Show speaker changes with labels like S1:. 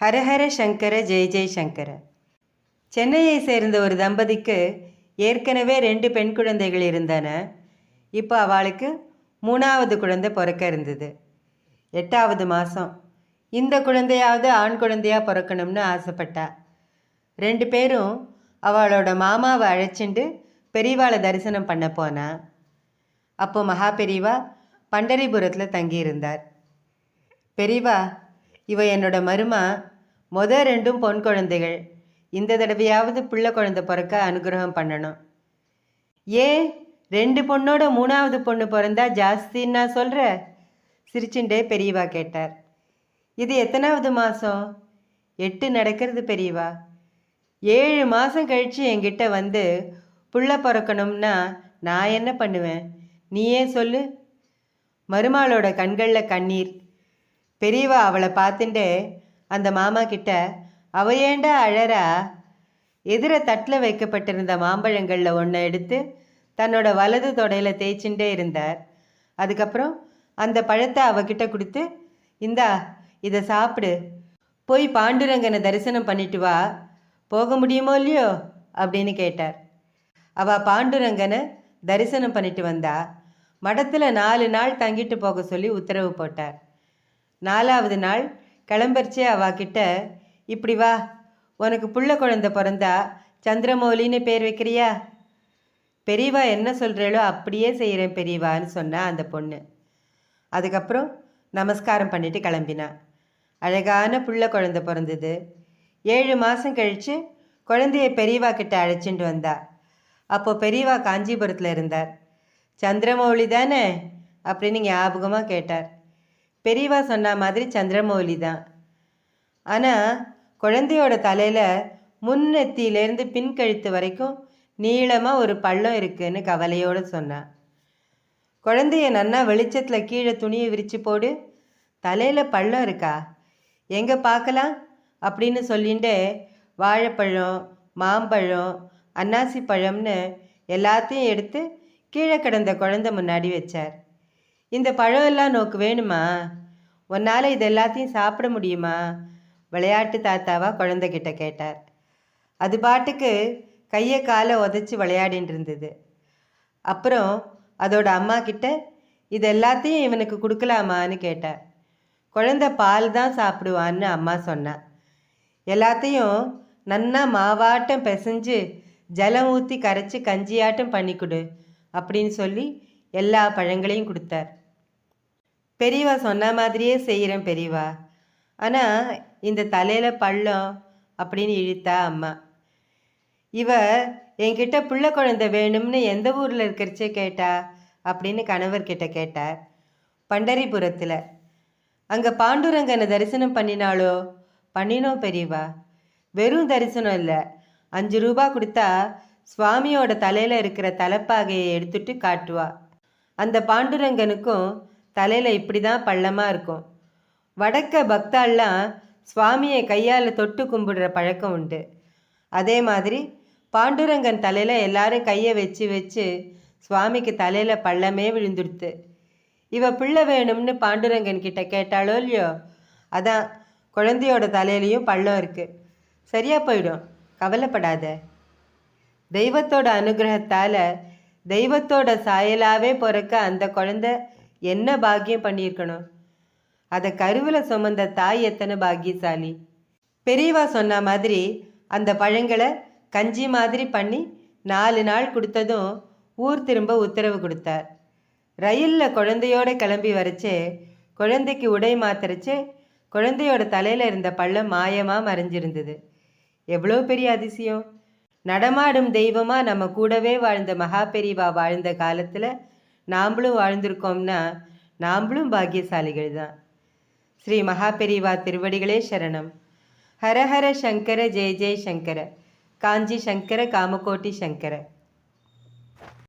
S1: ஹரஹர சங்கர ஜெய ஜெய் சங்கர. சென்னையை சேர்ந்த ஒரு தம்பதிக்கு ஏற்கனவே ரெண்டு பெண் குழந்தைகள் இருந்தன. இப்போ அவளுக்கு மூணாவது குழந்தை பிறக்க இருந்தது. எட்டாவது மாதம் இந்த குழந்தையாவது ஆண் குழந்தையாக பிறக்கணும்னு ஆசைப்பட்டா. ரெண்டு பேரும் அவளோட மாமாவை அழைச்சிண்டு பெரியவாளை தரிசனம் பண்ண போனா. அப்போ மகா பெரியவா பண்டரிபுரத்தில் தங்கியிருந்தார். பெரியவா இவ என்னோட மருமா மொத ரெண்டும் பொன் குழந்தைகள். இந்த தடவையாவது பிள்ளை குழந்தை பிறக்க அனுகிரகம் பண்ணணும். ஏன் ரெண்டு பொண்ணோட மூணாவது பொண்ணு பிறந்தா ஜாஸ்தின்னு நான் சொல்கிற சிரிச்சுண்டே பெரியவா கேட்டார். இது எத்தனாவது மாதம் எட்டு நடக்கிறது பெரியவா. ஏழு மாதம் கழித்து என்கிட்ட வந்து புள்ள பிறக்கணும்னா நான் என்ன பண்ணுவேன்? நீயே சொல்லு. மருமாளோட கண்களில் கண்ணீர். பெரியவா அவளை பார்த்துட்டு அந்த மாமா கிட்ட அவ ஏண்டா அழறா? எதிர தட்டில் வைக்கப்பட்டிருந்த மாம்பழங்களில் ஒன்றை எடுத்து தன்னோட வலது தொடையில் தேய்ச்சிண்டே இருந்தார். அதுக்கப்புறம் அந்த பழத்தை அவகிட்ட கொடுத்து இந்தா இதை சாப்பிடு. போய் பாண்டுரங்கனை தரிசனம் பண்ணிட்டு வா. போக முடியுமோ இல்லையோ? அப்படின்னு கேட்டார். அவ பாண்டுரங்கனை தரிசனம் பண்ணிட்டு வந்தா. மடத்தில் நாலு நாள் தங்கிட்டு போக சொல்லி உத்தரவு போட்டார். நாலாவது நாள் கிளம்பரிச்சே அவாக்கிட்ட இப்படி வா உனக்கு புள்ள குழந்தை பிறந்தா சந்திரமௌலின்னு பேர் வைக்கிறியா? பெரியவா என்ன சொல்கிறேளோ அப்படியே செய்கிறேன் பெரியவான்னு சொன்னா அந்த பொண்ணு. அதுக்கப்புறம் நமஸ்காரம் பண்ணிட்டு கிளம்பினா. அழகான புள்ள குழந்தை பிறந்தது. ஏழு மாதம் கழித்து குழந்தைய பெரியவா கிட்ட அழைச்சிட்டு வந்தா. அப்போ பெரியவா காஞ்சிபுரத்தில் இருந்தார். சந்திரமௌலி தானே? அப்படின்னு ஞாபகமாக கேட்டார். பெரியவா சொன்ன மாதிரி சந்திரமௌலி தான் ஆனால் குழந்தையோட தலையில் முன்னெத்தியிலேருந்து பின் கழுத்து வரைக்கும் நீளமாக ஒரு பள்ளம் இருக்குன்னு கவலையோடு சொன்னான். குழந்தைய நன்னா வெளிச்சத்தில் கீழே துணியை விரித்து போடு. தலையில் பள்ளம் இருக்கா? எங்கே பார்க்கலாம்? அப்படின்னு சொல்லிட்டு வாழைப்பழம் மாம்பழம் அன்னாசி பழம்னு எல்லாத்தையும் எடுத்து கீழே கிடந்த குழந்தை முன்னாடி வச்சார். இந்த பழம் எல்லாம் நோக்கு வேணுமா? உன்னால் இது எல்லாத்தையும் சாப்பிட முடியுமா? விளையாட்டு தாத்தாவா குழந்தைகிட்ட கேட்டார். அது பாட்டுக்கு கையை காலை உதச்சி விளையாடின்னு இருந்தது. அப்புறம் அதோட அம்மா கிட்ட இது எல்லாத்தையும் இவனுக்கு கொடுக்கலாமான்னு கேட்டார். குழந்தை பால் தான் சாப்பிடுவான்னு அம்மா சொன்னா. எல்லாத்தையும் நன்னா மாவாட்டம் பிசைஞ்சு ஜலம் ஊற்றி கரைச்சி கஞ்சியாட்டம் பண்ணி கொடு அப்படின்னு சொல்லி எல்லா பழங்களையும் கொடுத்தார். பெரியவா சொன்ன மாதிரியே செய்கிறேன் பெரியவா. ஆனால் இந்த தலையில் பள்ளம் அப்படின்னு இழுத்தா அம்மா. இவ என்கிட்ட பிள்ளை குழந்தை வேணும்னு எந்த ஊரில் இருக்கிறச்சே கேட்டா? அப்படின்னு கணவர்கிட்ட கேட்டார். பண்டரிபுரத்தில். அங்கே பாண்டுரங்கனை தரிசனம் பண்ணினாளோ? பண்ணினோம் பெரியவா. வெறும் தரிசனம் இல்லை. அஞ்சு ரூபா கொடுத்தா சுவாமியோட தலையில் இருக்கிற தலைப்பாகையை எடுத்துட்டு காட்டுவா. அந்த பாண்டுரங்கனுக்கும் தலையில் இப்படி தான் பள்ளமாக இருக்கும். வடக்க பக்தாள்லாம் சுவாமியை கையால் தொட்டு கும்பிடுற பழக்கம் உண்டு. அதே மாதிரி பாண்டுரங்கன் தலையில் எல்லாரும் கையை வச்சு வச்சு சுவாமிக்கு தலையில் பள்ளமே விழுந்துடுத்து. இவ பிள்ளை வேணும்னு பாண்டுரங்கன் கிட்ட கேட்டாலோ இல்லையோ? அதான் குழந்தையோட தலையிலையும் பள்ளம் இருக்குது சரியாக போயிடும். கவலைப்படாத. தெய்வத்தோட அனுகிரகத்தால் தெய்வத்தோட சாயலாகவே பிறக்க அந்த குழந்தை என்ன பாக்கியம் பண்ணியிருக்கணும்? அதை கருவில் சுமந்த தாய் எத்தனை பாக்கியசாலி? பெரியவா சொன்ன மாதிரி அந்த பழங்களை கஞ்சி மாதிரி பண்ணி நாலு நாள் கொடுத்ததும் ஊர் திரும்ப உத்தரவு கொடுத்தார். ரயிலில் குழந்தையோட கிளம்பி வரச்சே குழந்தைக்கு உடை மாத்திரச்சே குழந்தையோட தலையில் இருந்த பள்ளம் மாயமாக மறைஞ்சிருந்தது. எவ்வளோ பெரிய அதிசயம். நடமாடும் தெய்வமாக நம்ம கூடவே வாழ்ந்த மகா பெரியவா வாழ்ந்த காலத்தில் நாம்ளும் வாழ்ந்திருக்கோம்னா நாம்ளும் பாக்கியசாலிகள் தான் ஸ்ரீ மகாபெரிவா திருவடிகளே சரணம். ஹரஹர சங்கர ஜெய ஜெய சங்கர. காஞ்சி சங்கர காமகோட்டி சங்கர.